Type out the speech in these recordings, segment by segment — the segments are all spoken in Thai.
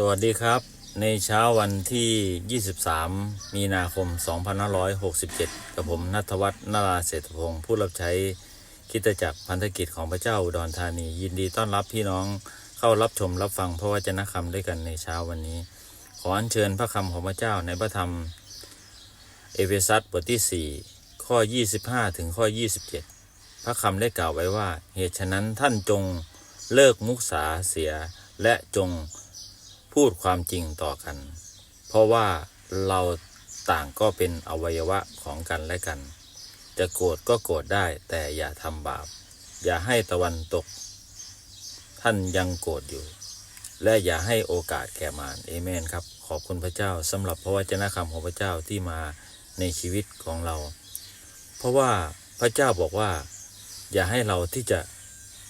สวัสดีครับ ในเช้าวันที่ 23 มีนาคม 2567 กับผมนัทวัฒน์นาราเศรษฐพงศ์ผู้รับใช้คิดจักรพันธกิจของพระเจ้าอุดรธานี ยินดีต้อนรับพี่น้องเข้ารับชมรับฟังพระวจนะคำด้วยกันในเช้าวันนี้ ขออัญเชิญพระคำของพระเจ้าในพระธรรม เอเฟซัสบทที่ 4 ข้อ 25 ถึงข้อ 27 พระคำได้กล่าวไว้ว่า เหตุฉะนั้นท่านจงเลิกมุสาเสียและจง พูดความจริงต่อกัน เพราะว่าเราต่างก็เป็นอวัยวะของกันและกัน จะโกรธก็โกรธได้แต่อย่าทำบาป อย่าให้ตะวันตก ท่านยังโกรธอยู่ และอย่าให้โอกาสแก่มารเอเมนครับ ขอบคุณพระเจ้าสำหรับพระวจนะคำของพระเจ้าที่มาในชีวิตของเรา เพราะว่าพระเจ้าบอกว่า อย่าให้เราที่จะ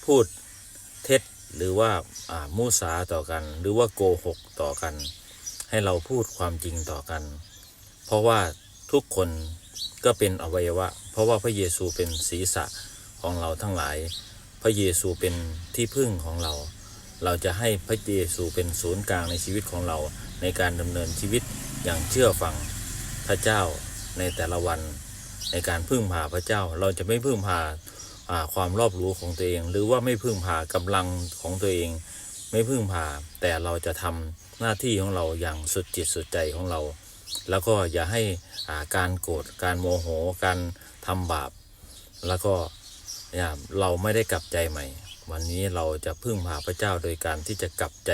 พูดเท็จ หรือว่าอ่ามุสาต่อกัน หรือว่าโกหกต่อกัน ให้เราพูดความจริงต่อกัน เพราะว่าทุกคนก็เป็นอวัยวะ เพราะว่าพระเยซูเป็นศีรษะของเราทั้งหลาย พระเยซูเป็นที่พึ่งของเรา เราจะให้พระเยซูเป็นศูนย์กลางในชีวิตของเราในการดำเนินชีวิตอย่างเชื่อฟังพระเจ้าในแต่ละวันในการพึ่งพาพระเจ้า เราจะไม่พึ่งพา ความรอบรู้ของตัวเอง หรือว่าไม่พึ่งพากำลังของตัวเอง ไม่พึ่งพาแต่เราจะทำหน้าที่ของเราอย่างสุดจิตสุดใจของเรา แล้วก็อย่าให้าการโกรธการโมโหการทำบาป แล้วก็เนี่ยเราไม่ได้กลับใจใหม่ วันนี้เราจะพึ่งพาพระเจ้าโดยการที่จะกลับใจ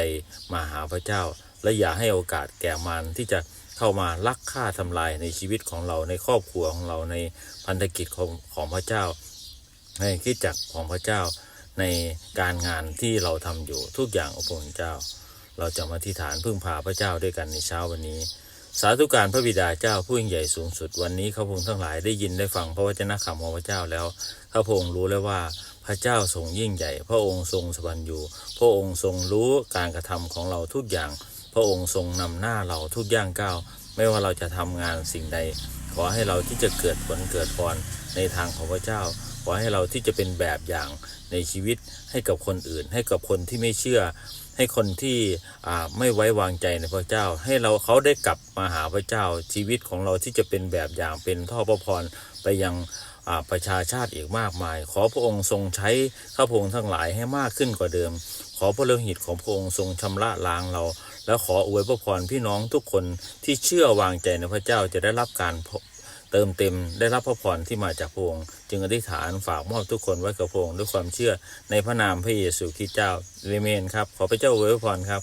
มาหาพระเจ้า และอย่าให้โอกาสแก่มารที่จะเข้ามาลักฆ่าทำลายในชีวิตของเราในครอบครัวของเราในพันธกิจของของพระเจ้า ในคริดจักของพระเจ้าในการงานที่เราทำอยู่ทุกอย่างองค์พระเจ้า เราจะมาที่ฐานพึ่งพาพระเจ้าด้วยกันในเช้าวันนี้ สาธุการพระบิดาเจ้าผู้ยิ่งใหญ่สูงสุดวันนี้ข้าพงทั้งหลายได้ยินได้ฟังพระวจนะคำของพระเจ้าแล้วข้าพงรู้แล้วว่าพระเจ้าทรงยิ่งใหญ่ พระองค์ทรงสวรรค์อยู่ พระองค์ทรงรู้การกระทำของเราทุกอย่าง พระองค์ทรงนำหน้าเราทุกย่างก้าวไม่ว่าเราจะทำงานสิ่งใด ขอให้เราที่จะเกิดผลเกิดพรในทางของพระเจ้า ขอให้เราที่จะเป็นแบบอย่างในชีวิตให้กับคนอื่น ให้กับคนที่ไม่เชื่อ ให้คนที่ไม่ไว้วางใจในพระเจ้า ให้เราเขาได้กลับมาหาพระเจ้า ชีวิตของเราที่จะเป็นแบบอย่างเป็นท่อพระพรไปยังประชาชาติอีกมากมาย ขอพระองค์ทรงใช้ข้าพองทั้งหลายให้มากขึ้นกว่าเดิม ขอพระโลหิตของพระองค์ทรงชำระล้างเรา และขออวยพระพรพี่น้องทุกคนที่เชื่อวางใจในพระเจ้าจะได้รับการ เติมเต็มได้รับพระพรที่มาจากพระองค์จึงอธิษฐานฝากมอบทุกคนไว้กับพระองค์ด้วยความเชื่อในพระนามพระเยซูคริสต์เจ้าเอเมนครับ ขอพระเจ้าอวยพรครับ